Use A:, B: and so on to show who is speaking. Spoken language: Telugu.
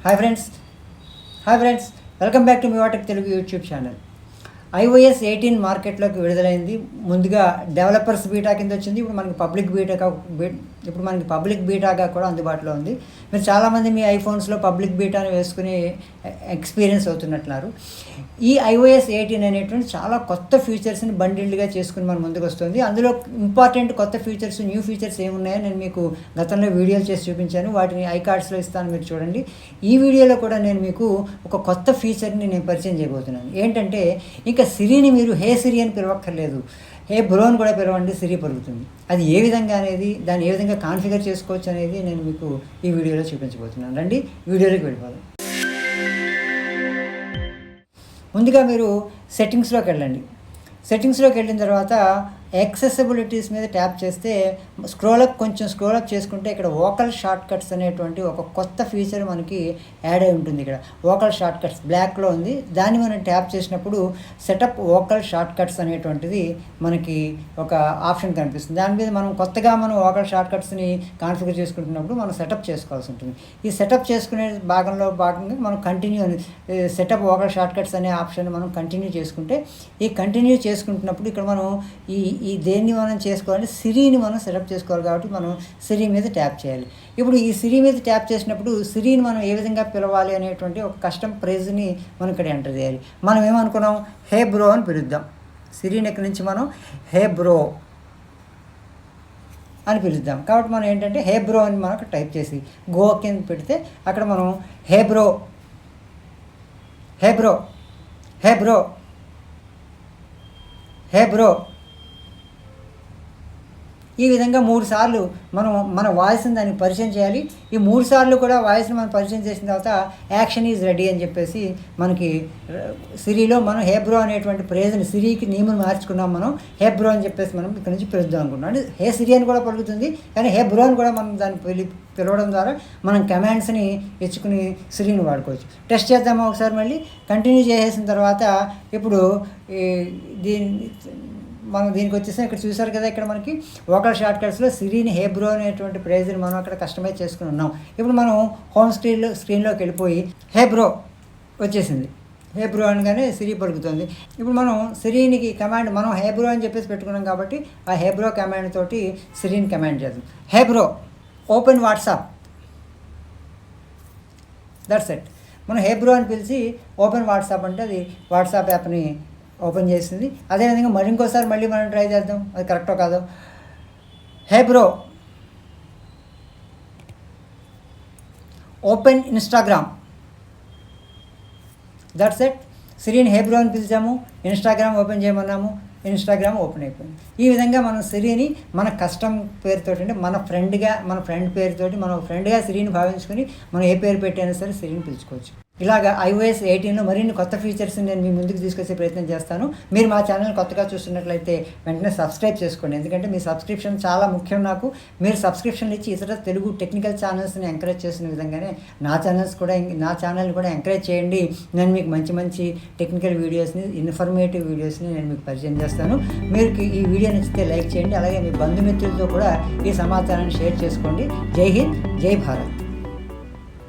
A: Hi friends hi friends welcome back to me water Telugu YouTube channel iOS eighteen మార్కెట్లోకి విడుదలైంది. ముందుగా డెవలపర్స్ బీటా కింద వచ్చింది. ఇప్పుడు మనకి పబ్లిక్ బీటాగా ఇప్పుడు మనకి పబ్లిక్ బీటాగా కూడా అందుబాటులో ఉంది. మీరు చాలామంది మీ ఐఫోన్స్లో పబ్లిక్ బీటాని వేసుకుని ఎక్స్పీరియన్స్ అవుతున్నట్లున్నారు ఈ ఐఓఎస్ ఎయిటీన్ అనేటువంటి చాలా కొత్త ఫీచర్స్ని బండిల్డ్గా చేసుకుని మన ముందుకు వస్తుంది. అందులో ఇంపార్టెంట్ కొత్త ఫీచర్స్ న్యూ ఫీచర్స్ ఏమున్నాయో నేను మీకు గతంలో వీడియోలు చేసి చూపించాను. వాటిని ఐ కార్డ్స్లో ఇస్తాను మీరు చూడండి. ఈ వీడియోలో కూడా నేను మీకు ఒక కొత్త ఫీచర్ని నేను పరిచయం చేయబోతున్నాను. ఏంటంటే ఇంకా సిరిని మీరు హే సిరి అని పిలవక్కర్లేదు. హే బ్రోన్ కూడా పిలవండి సిరి పెరుగుతుంది అది ఏ విధంగా అనేది దాన్ని ఏ విధంగా కాన్ఫిగర్ చేసుకోవచ్చు అనేది నేను మీకు ఈ వీడియోలో చూపించబోతున్నాను. రండి వీడియోలోకి వెళ్ళిపోదాం. ముందుగా మీరు సెట్టింగ్స్లోకి వెళ్ళండి. సెట్టింగ్స్లోకి వెళ్ళిన తర్వాత యాక్సెసిబిలిటీస్ మీద ట్యాప్ చేస్తే స్క్రోలప్ కొంచెం స్క్రోలప్ చేసుకుంటే ఇక్కడ వోకల్ షార్ట్ కట్స్ అనేటువంటి ఒక కొత్త ఫీచర్ మనకి యాడ్ అయి ఉంటుంది ఇక్కడ. వోకల్ షార్ట్ కట్స్ బ్లాక్లో ఉంది. దాన్ని మనం ట్యాప్ చేసినప్పుడు సెటప్ వోకల్ షార్ట్ కట్స్ అనేటువంటిది మనకి ఒక ఆప్షన్ కనిపిస్తుంది. దాని మీద మనం కొత్తగా మనం వోకల్ షార్ట్ కట్స్ని కాన్ఫిగర్ చేసుకుంటున్నప్పుడు మనం సెటప్ చేసుకోవాల్సి ఉంటుంది. ఈ సెటప్ చేసుకునే భాగంలో భాగంగా మనం కంటిన్యూ అని సెటప్ వోకల్ షార్ట్ కట్స్ అనే ఆప్షన్ మనం కంటిన్యూ చేసుకుంటే ఈ కంటిన్యూ చేసుకుంటున్నప్పుడు ఇక్కడ మనం ఈ ఈ దేన్ని మనం చేసుకోవాలంటే సిరిని మనం సెటప్ చేసుకోవాలి కాబట్టి మనం సిరి మీద ట్యాప్ చేయాలి. ఇప్పుడు ఈ సిరి మీద ట్యాప్ చేసినప్పుడు సిరిని మనం ఏ విధంగా పిలవాలి అనేటువంటి ఒక కస్టమ్ ప్రైజ్ని మనం ఇక్కడ ఎంటర్ చేయాలి. మనం ఏమనుకున్నాం? హే బ్రో అని పిలుద్దాం. సిరిని ఇక్కడి నుంచి మనం? హే బ్రో అని పిలుద్దాం. కాబట్టి మనం ఏంటంటే హే బ్రో అని మనకు టైప్ చేసి గో కింద పెడితే అక్కడ మనం hey bro hey bro hey bro hey bro ఈ విధంగా మూడు సార్లు మనం మన వాయిస్ని దానికి పరిచయం చేయాలి. ఈ మూడు సార్లు కూడా వాయిస్ని మనం పరిచయం చేసిన తర్వాత యాక్షన్ ఈజ్ రెడీ అని చెప్పేసి మనకి సిరిలో మనం హెబ్రో అనేటువంటి ప్రేజ్ని సిరికి నేమును మార్చుకున్నాం మనం హెబ్రో అని చెప్పేసి మనం ఇక్కడ నుంచి పిలుద్దాం అనుకున్నాం అంటే హే సిరి అని కూడా పలుకుతుంది కానీ హెబ్రో అని కూడా మనం దాన్ని పిలి పిలవడం ద్వారా మనం కమాండ్స్ని ఇచ్చుకుని సిరిని వాడుకోవచ్చు. టెస్ట్ చేద్దామా ఒకసారి మళ్ళీ? కంటిన్యూ చేసేసిన తర్వాత ఇప్పుడు ఈ దీని మనం దీనికి వచ్చేసి ఇక్కడ చూసారు కదా ఇక్కడ మనకి ఓకల్ షార్ట్ కట్స్లో సిరీని హేబ్రో అనేటువంటి ప్రైజ్ని మనం అక్కడ కస్టమైజ్ చేసుకుని ఉన్నాం. ఇప్పుడు మనం హోమ్ స్క్రీన్లో స్క్రీన్లోకి వెళ్ళిపోయి హేబ్రో వచ్చేసింది. హేబ్రో అనగానే సిరి పలుకుతుంది. ఇప్పుడు మనం సిరీనికి కమాండ్ మనం హేబ్రో అని చెప్పేసి పెట్టుకున్నాం కాబట్టి ఆ హేబ్రో కమాండ్ తోటి సిరీని కమాండ్ చేద్దాం. Hey bro open WhatsApp that's it మనం హేబ్రో అని పిలిచి ఓపెన్ వాట్సాప్ అంటే అది వాట్సాప్ యాప్ని ఓపెన్ చేసింది. అదేవిధంగా మరి ఇంకోసారి మళ్ళీ మనం ట్రై చేద్దాం. అది కరెక్టో కాదో. Hey bro. Open Instagram. That's it సిరిని హే బ్రో అని పిలిచాము. ఇన్స్టాగ్రామ్ ఓపెన్ చేయమన్నాము. ఇన్స్టాగ్రామ్ ఓపెన్ అయిపోయింది. ఈ విధంగా మనం సిరిని మన కష్టం పేరుతో అంటే మన ఫ్రెండ్గా మన ఫ్రెండ్ పేరుతోటి మనం ఫ్రెండ్గా సిరిని భావించుకొని మనం ఏ పేరు పెట్టైనా సరే సిరిని పిలుచుకోవచ్చు. ఇలాగ ఐఓఎస్ ఎయిటీన్ మరిన్ని కొత్త ఫీచర్స్ నేను మీ ముందుకు తీసుకొచ్చే ప్రయత్నం చేస్తాను. మీరు మా ఛానల్ కొత్తగా చూస్తున్నట్లయితే వెంటనే సబ్స్క్రైబ్ చేసుకోండి. ఎందుకంటే మీ సబ్స్క్రిప్షన్ చాలా ముఖ్యం నాకు. మీరు సబ్స్క్రిప్షన్ ఇచ్చి ఇతర తెలుగు టెక్నికల్ ఛానల్స్ని ఎంకరేజ్ చేసిన విధంగానే నా ఛానల్స్ కూడా నా ఛానల్ కూడా ఎంకరేజ్ చేయండి. నేను మీకు మంచి మంచి టెక్నికల్ వీడియోస్ని ఇన్ఫర్మేటివ్ వీడియోస్ని నేను మీకు పరిచయం చేస్తాను. మీరు ఈ వీడియో నచ్చితే లైక్ చేయండి. అలాగే మీ బంధుమిత్రులతో కూడా ఈ సమాచారాన్ని షేర్ చేసుకోండి. జై హింద్ జై భారత్.